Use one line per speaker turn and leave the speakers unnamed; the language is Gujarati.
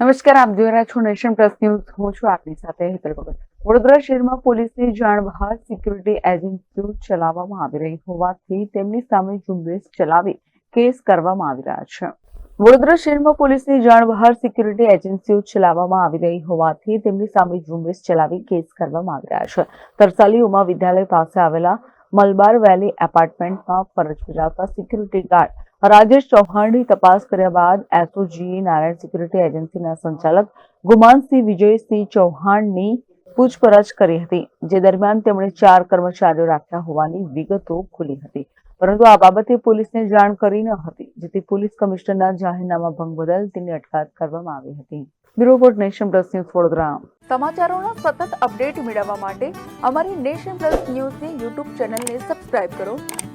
નમસ્કાર, આપ જોઈ રહ્યા છો નેશન પ્લસ ન્યૂઝ. હું છું આપની સાથે હેતલ ભગત. વડોદરા શહેરમાં પોલીસની જાણ બહાર સિક્યુરિટી એજન્સીઓ ચલાવવામાં આવી રહી હોવાથી તેમની સામે ઝુંબેશ ચલાવી કેસ કરવામાં આવી રહ્યા છે. વડોદરા શહેરમાં પોલીસની જાણ બહાર સિક્યુરિટી એજન્સીઓ ચલાવવામાં આવી રહી હોવાથી તેમની સામે ઝુંબેશ ચલાવી કેસ કરવામાં આવી રહ્યા છે. તરસાલી ઉમા વિદ્યાલય પાસે આવેલા મલબાર વેલી એપાર્ટમેન્ટમાં ફરજ બજાવતા સિક્યુરિટી ગાર્ડ રાજેશ ચૌહાણની તપાસ કર્યા બાદ એસઓજી, નારાયણ સિક્યુરિટી એજન્સીના સંચાલક ગુમાનસિંહ વિજયસિંહ ચૌહાણની પૂછપરછ કરી હતી, જે દરમિયાન તેમણે ચાર કર્મચારીઓ રાખ્યા હોવાની વિગતો ખુલી હતી. પરંતુ આ બાબતે પોલીસને જાણ કરી ન હતી, જેથી પોલીસ કમિશનરના જાહેરનામા ભંગ બદલ તેની અટકાયત કરવામાં આવી હતી. Bureau report nation plus news Vadodara. સમાચારોના સતત અપડેટ મેળવવા માટે અમારી નેશન પ્લસ ન્યૂઝની યુટ્યુબ ચેનલને સબસ્ક્રાઇબ કરો.